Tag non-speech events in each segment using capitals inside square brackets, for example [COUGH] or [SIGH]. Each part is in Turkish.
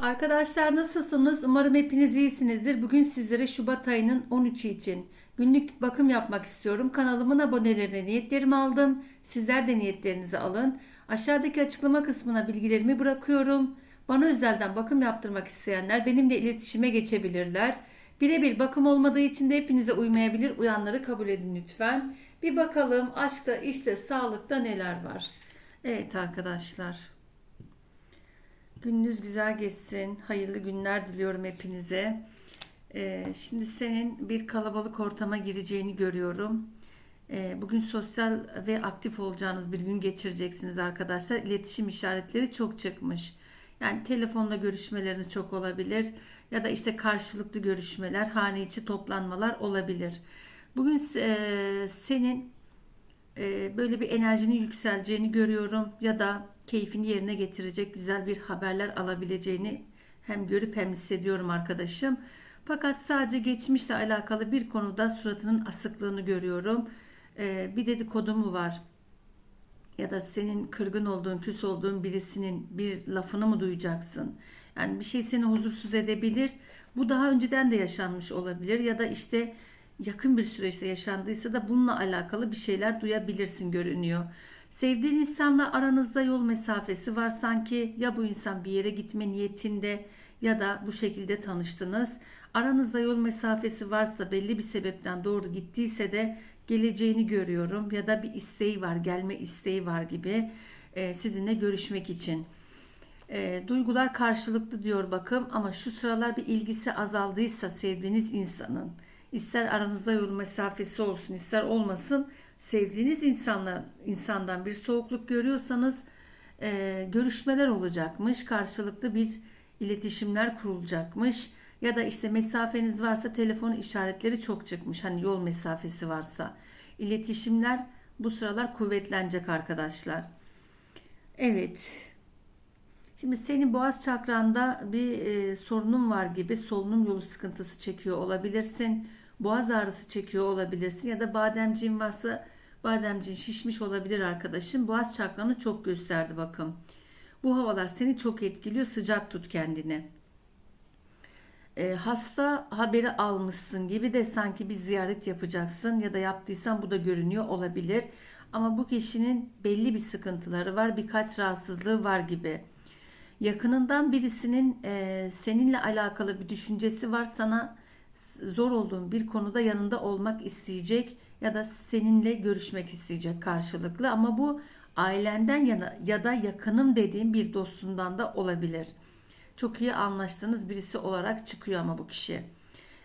Arkadaşlar nasılsınız? Umarım hepiniz iyisinizdir. Bugün sizlere Şubat ayının 13'ü için günlük bakım yapmak istiyorum. Kanalımın abonelerine niyetlerimi aldım. Sizler de niyetlerinizi alın. Aşağıdaki açıklama kısmına bilgilerimi bırakıyorum. Bana özelden bakım yaptırmak isteyenler benimle iletişime geçebilirler. Birebir bakım olmadığı için de hepinize uymayabilir. Uyanları kabul edin lütfen. Bir bakalım aşkta, işte, sağlıkta neler var. Evet arkadaşlar. Gününüz güzel geçsin. Hayırlı günler diliyorum hepinize. Ee, şimdi senin bir kalabalık ortama gireceğini görüyorum. Ee, bugün sosyal ve aktif olacağınız bir gün geçireceksiniz arkadaşlar. İletişim işaretleri çok çıkmış. Yani telefonla görüşmeleriniz çok olabilir. Ya da işte karşılıklı görüşmeler, hane içi toplanmalar olabilir. Bugün e, senin e, böyle bir enerjinin yükseleceğini görüyorum ya da keyfini yerine getirecek güzel bir haberler alabileceğini hem görüp hem hissediyorum arkadaşım. Fakat sadece geçmişle alakalı bir konuda suratının asıklığını görüyorum. E, bir dedikodu mu var? Ya da senin kırgın olduğun, küs olduğun birisinin bir lafını mı duyacaksın? Yani bir şey seni huzursuz edebilir. Bu daha önceden de yaşanmış olabilir ya da işte yakın bir süreçte yaşandıysa da bununla alakalı bir şeyler duyabilirsin görünüyor. Sevdiğin insanla aranızda yol mesafesi var sanki ya bu insan bir yere gitme niyetinde ya da bu şekilde tanıştınız. Aranızda yol mesafesi varsa belli bir sebepten doğru gittiyse de geleceğini görüyorum ya da bir isteği var, gelme isteği var gibi e, sizinle görüşmek için. E, duygular karşılıklı diyor bakım ama şu sıralar bir ilgisi azaldıysa sevdiğiniz insanın ister aranızda yol mesafesi olsun ister olmasın sevdiğiniz insanla insandan bir soğukluk görüyorsanız e, görüşmeler olacakmış karşılıklı bir iletişimler kurulacakmış ya da işte mesafeniz varsa telefon işaretleri çok çıkmış hani yol mesafesi varsa iletişimler bu sıralar kuvvetlenecek arkadaşlar. Evet. Şimdi senin boğaz çakranda bir e, sorunun var gibi solunum yolu sıkıntısı çekiyor olabilirsin. Boğaz ağrısı çekiyor olabilirsin ya da bademciğin varsa bademciğin şişmiş olabilir arkadaşım. Boğaz çakranı çok gösterdi bakın. Bu havalar seni çok etkiliyor. Sıcak tut kendini. E, hasta haberi almışsın gibi de sanki bir ziyaret yapacaksın ya da yaptıysan bu da görünüyor olabilir. Ama bu kişinin belli bir sıkıntıları var, birkaç rahatsızlığı var gibi. Yakınından birisinin e, seninle alakalı bir düşüncesi var, sana zor olduğun bir konuda yanında olmak isteyecek ya da seninle görüşmek isteyecek karşılıklı. Ama bu ailenden yana ya da yakınım dediğin bir dostundan da olabilir. Çok iyi anlaştığınız birisi olarak çıkıyor ama bu kişi.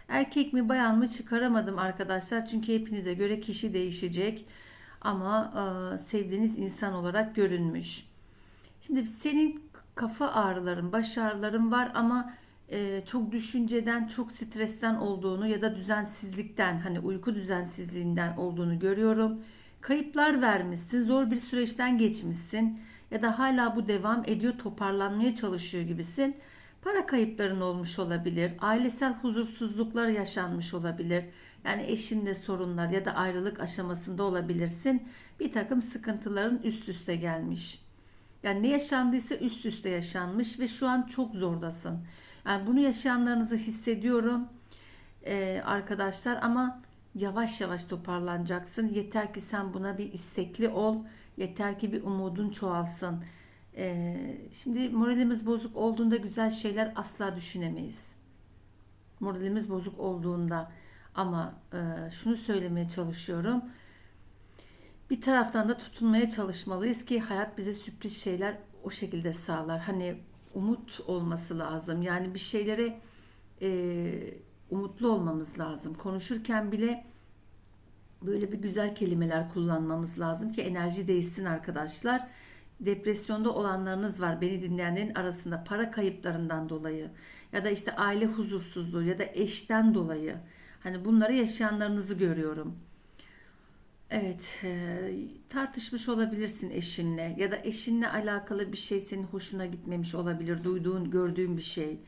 Erkek mi bayan mı çıkaramadım arkadaşlar. Çünkü hepinize göre kişi değişecek. Ama e, sevdiğiniz insan olarak görünmüş. Şimdi senin kafa ağrıların, baş ağrıların var ama çok düşünceden, çok stresten olduğunu ya da düzensizlikten, hani uyku düzensizliğinden olduğunu görüyorum. Kayıplar vermişsin, zor bir süreçten geçmişsin ya da hala bu devam ediyor, toparlanmaya çalışıyor gibisin. Para kayıpların olmuş olabilir, ailesel huzursuzluklar yaşanmış olabilir. Yani eşinle sorunlar ya da ayrılık aşamasında olabilirsin. Bir takım sıkıntıların üst üste gelmiş. Yani ne yaşandıysa üst üste yaşanmış ve şu an çok zordasın. Yani bunu yaşayanlarınızı hissediyorum ee, arkadaşlar ama yavaş yavaş toparlanacaksın. Yeter ki sen buna bir istekli ol. Yeter ki bir umudun çoğalsın. Ee, şimdi moralimiz bozuk olduğunda güzel şeyler asla düşünemeyiz. Moralimiz bozuk olduğunda ama e, şunu söylemeye çalışıyorum. Bir taraftan da tutunmaya çalışmalıyız ki hayat bize sürpriz şeyler o şekilde sağlar. Hani umut olması lazım. Yani bir şeylere e, umutlu olmamız lazım. Konuşurken bile böyle bir güzel kelimeler kullanmamız lazım ki enerji değişsin arkadaşlar. Depresyonda olanlarınız var beni dinleyenlerin arasında para kayıplarından dolayı ya da işte aile huzursuzluğu ya da eşten dolayı hani bunları yaşayanlarınızı görüyorum. Evet, e, tartışmış olabilirsin eşinle ya da eşinle alakalı bir şey senin hoşuna gitmemiş olabilir, duyduğun, gördüğün bir şey.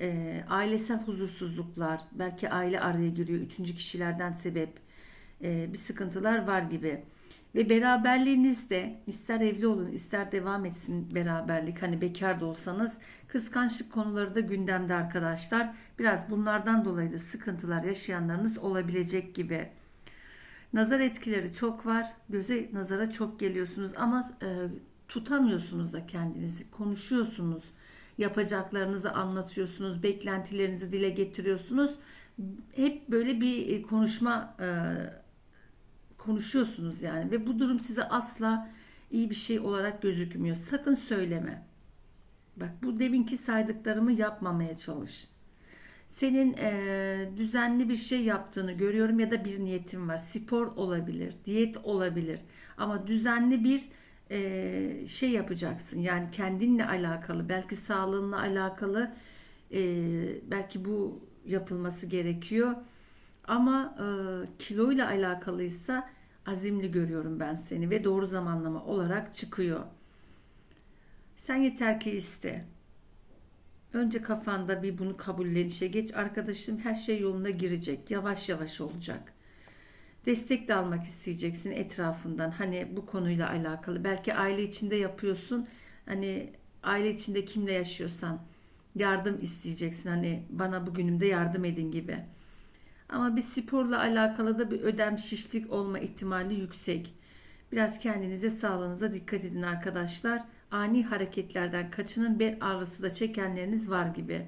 E, ailesel huzursuzluklar, belki aile araya giriyor, üçüncü kişilerden sebep e, bir sıkıntılar var gibi. Ve beraberliğinizde ister evli olun ister devam etsin beraberlik hani bekar da olsanız kıskançlık konuları da gündemde arkadaşlar. Biraz bunlardan dolayı da sıkıntılar yaşayanlarınız olabilecek gibi. Nazar etkileri çok var. Göze nazara çok geliyorsunuz ama e, tutamıyorsunuz da kendinizi. Konuşuyorsunuz. Yapacaklarınızı anlatıyorsunuz. Beklentilerinizi dile getiriyorsunuz. Hep böyle bir e, konuşma e, konuşuyorsunuz yani ve bu durum size asla iyi bir şey olarak gözükmüyor. Sakın söyleme. Bak bu deminki saydıklarımı yapmamaya çalış. Senin e, düzenli bir şey yaptığını görüyorum ya da bir niyetin var. Spor olabilir, diyet olabilir ama düzenli bir e, şey yapacaksın. Yani kendinle alakalı, belki sağlığınla alakalı, e, belki bu yapılması gerekiyor. Ama e, kiloyla alakalıysa azimli görüyorum ben seni ve doğru zamanlama olarak çıkıyor. Sen yeter ki iste. Önce kafanda bir bunu kabullenişe geç. Arkadaşım her şey yoluna girecek. Yavaş yavaş olacak. Destek de almak isteyeceksin etrafından. Hani bu konuyla alakalı. Belki aile içinde yapıyorsun. Hani aile içinde kimle yaşıyorsan yardım isteyeceksin. Hani bana bugünümde yardım edin gibi. Ama bir sporla alakalı da bir ödem şişlik olma ihtimali yüksek. Biraz kendinize sağlığınıza dikkat edin arkadaşlar. Ani hareketlerden kaçının bel ağrısı da çekenleriniz var gibi.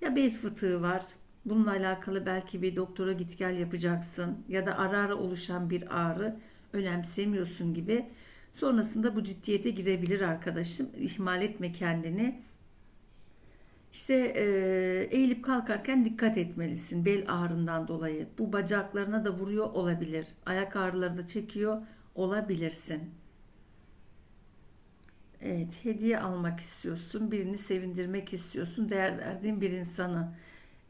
Ya bel fıtığı var. Bununla alakalı belki bir doktora git gel yapacaksın. Ya da ara ara oluşan bir ağrı önemsemiyorsun gibi. Sonrasında bu ciddiyete girebilir arkadaşım. İhmal etme kendini. İşte e, eğilip kalkarken dikkat etmelisin bel ağrından dolayı. Bu bacaklarına da vuruyor olabilir. Ayak ağrıları da çekiyor olabilirsin. Evet, hediye almak istiyorsun, birini sevindirmek istiyorsun, değer verdiğin bir insanı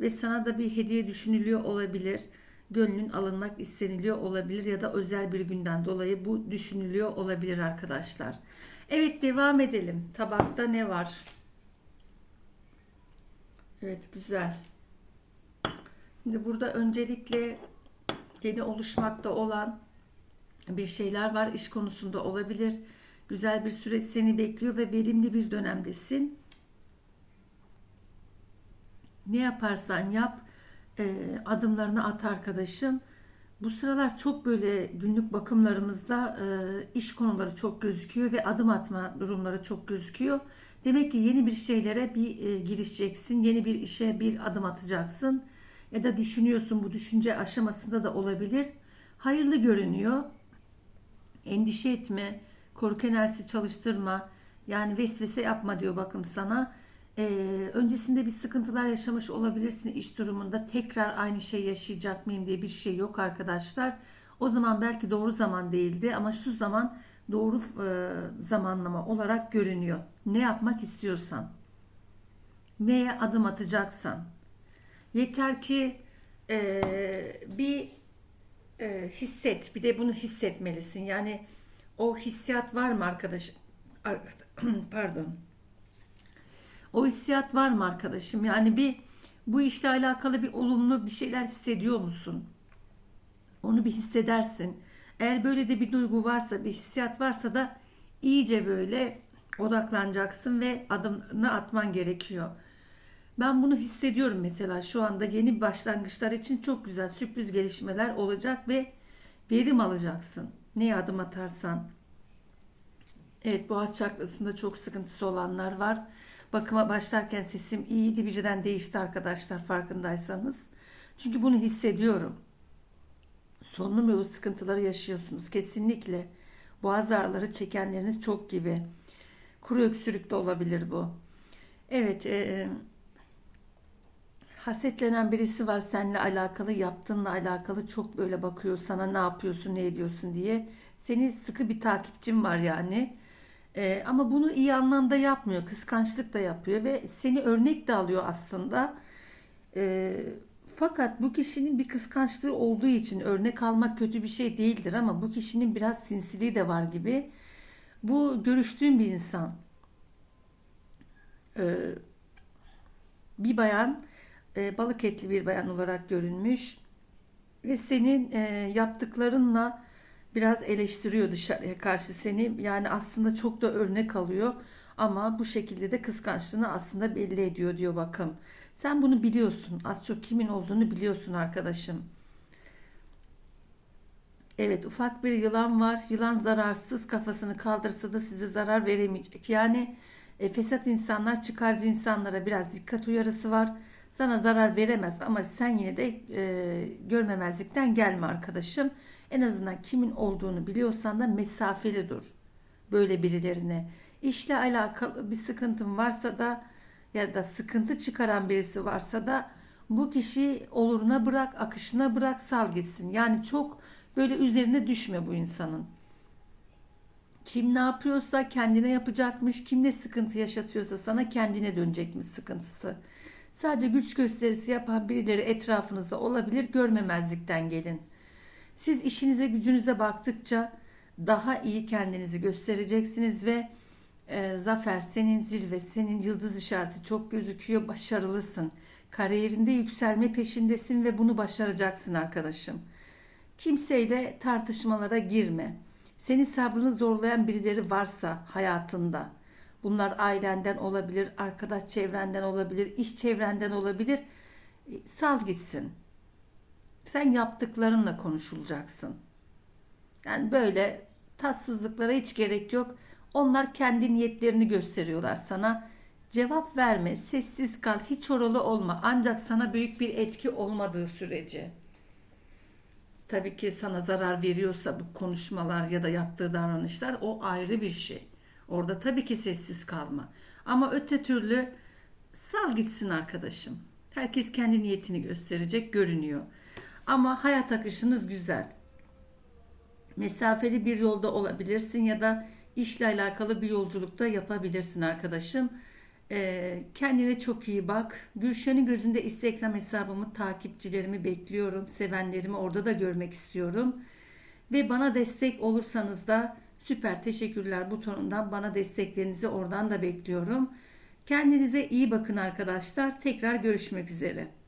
ve sana da bir hediye düşünülüyor olabilir. Gönlün alınmak isteniliyor olabilir ya da özel bir günden dolayı bu düşünülüyor olabilir arkadaşlar. Evet, devam edelim. Tabakta ne var? Evet güzel. Şimdi burada öncelikle yeni oluşmakta olan bir şeyler var. İş konusunda olabilir. Güzel bir süreç seni bekliyor ve verimli bir dönemdesin. Ne yaparsan yap e, adımlarını at arkadaşım. Bu sıralar çok böyle günlük bakımlarımızda e, iş konuları çok gözüküyor ve adım atma durumları çok gözüküyor. Demek ki yeni bir şeylere bir e, girişeceksin, yeni bir işe bir adım atacaksın ya da düşünüyorsun bu düşünce aşamasında da olabilir. Hayırlı görünüyor. Endişe etme, korku enerjisi çalıştırma, yani vesvese yapma diyor bakım sana. Ee, öncesinde bir sıkıntılar yaşamış olabilirsin iş durumunda. Tekrar aynı şey yaşayacak mıyım diye bir şey yok arkadaşlar. O zaman belki doğru zaman değildi ama şu zaman doğru e, zamanlama olarak görünüyor. Ne yapmak istiyorsan, neye adım atacaksan. Yeter ki e, bir e, hisset, bir de bunu hissetmelisin. Yani o hissiyat var mı arkadaş? [CLEARS THROAT] Pardon. O hissiyat var mı arkadaşım? Yani bir bu işle alakalı bir olumlu bir şeyler hissediyor musun? Onu bir hissedersin. Eğer böyle de bir duygu varsa, bir hissiyat varsa da iyice böyle odaklanacaksın ve adımını atman gerekiyor. Ben bunu hissediyorum mesela şu anda yeni başlangıçlar için çok güzel sürpriz gelişmeler olacak ve verim alacaksın. Neye adım atarsan. Evet boğaz çakrasında çok sıkıntısı olanlar var. Bakıma başlarken sesim iyiydi birden değişti arkadaşlar farkındaysanız. Çünkü bunu hissediyorum solunum yolu sıkıntıları yaşıyorsunuz. Kesinlikle boğaz ağrıları çekenleriniz çok gibi. Kuru öksürük de olabilir bu. Evet, e, e, hasetlenen birisi var seninle alakalı, yaptığınla alakalı çok böyle bakıyor sana ne yapıyorsun, ne ediyorsun diye. Seni sıkı bir takipçin var yani. E, ama bunu iyi anlamda yapmıyor, kıskançlık da yapıyor ve seni örnek de alıyor aslında. E, fakat bu kişinin bir kıskançlığı olduğu için örnek almak kötü bir şey değildir ama bu kişinin biraz sinsiliği de var gibi. Bu görüştüğüm bir insan. Ee, bir bayan, e, balık etli bir bayan olarak görünmüş ve senin e, yaptıklarınla biraz eleştiriyor dışarıya karşı seni. Yani aslında çok da örnek alıyor. Ama bu şekilde de kıskançlığını aslında belli ediyor diyor bakın. Sen bunu biliyorsun. Az çok kimin olduğunu biliyorsun arkadaşım. Evet ufak bir yılan var. Yılan zararsız kafasını kaldırsa da size zarar veremeyecek. Yani e, fesat insanlar çıkarcı insanlara biraz dikkat uyarısı var. Sana zarar veremez ama sen yine de e, görmemezlikten gelme arkadaşım. En azından kimin olduğunu biliyorsan da mesafeli dur. Böyle birilerine. İşle alakalı bir sıkıntın varsa da ya da sıkıntı çıkaran birisi varsa da bu kişi oluruna bırak, akışına bırak, sal gitsin. Yani çok böyle üzerine düşme bu insanın. Kim ne yapıyorsa kendine yapacakmış, kim ne sıkıntı yaşatıyorsa sana kendine dönecekmiş sıkıntısı. Sadece güç gösterisi yapan birileri etrafınızda olabilir, görmemezlikten gelin. Siz işinize gücünüze baktıkça daha iyi kendinizi göstereceksiniz ve e, zafer senin zirve, senin yıldız işareti çok gözüküyor, başarılısın. Kariyerinde yükselme peşindesin ve bunu başaracaksın arkadaşım. Kimseyle tartışmalara girme. Senin sabrını zorlayan birileri varsa hayatında, bunlar ailenden olabilir, arkadaş çevrenden olabilir, iş çevrenden olabilir, e, sal gitsin. Sen yaptıklarınla konuşulacaksın. Yani böyle tatsızlıklara hiç gerek yok. Onlar kendi niyetlerini gösteriyorlar sana. Cevap verme, sessiz kal, hiç oralı olma. Ancak sana büyük bir etki olmadığı sürece. Tabii ki sana zarar veriyorsa bu konuşmalar ya da yaptığı davranışlar o ayrı bir şey. Orada tabii ki sessiz kalma. Ama öte türlü sal gitsin arkadaşım. Herkes kendi niyetini gösterecek görünüyor. Ama hayat akışınız güzel. Mesafeli bir yolda olabilirsin ya da işle alakalı bir yolculukta yapabilirsin arkadaşım. Ee, kendine çok iyi bak. Gülşen'in gözünde Instagram hesabımı, takipçilerimi bekliyorum. Sevenlerimi orada da görmek istiyorum. Ve bana destek olursanız da süper teşekkürler butonundan bana desteklerinizi oradan da bekliyorum. Kendinize iyi bakın arkadaşlar. Tekrar görüşmek üzere.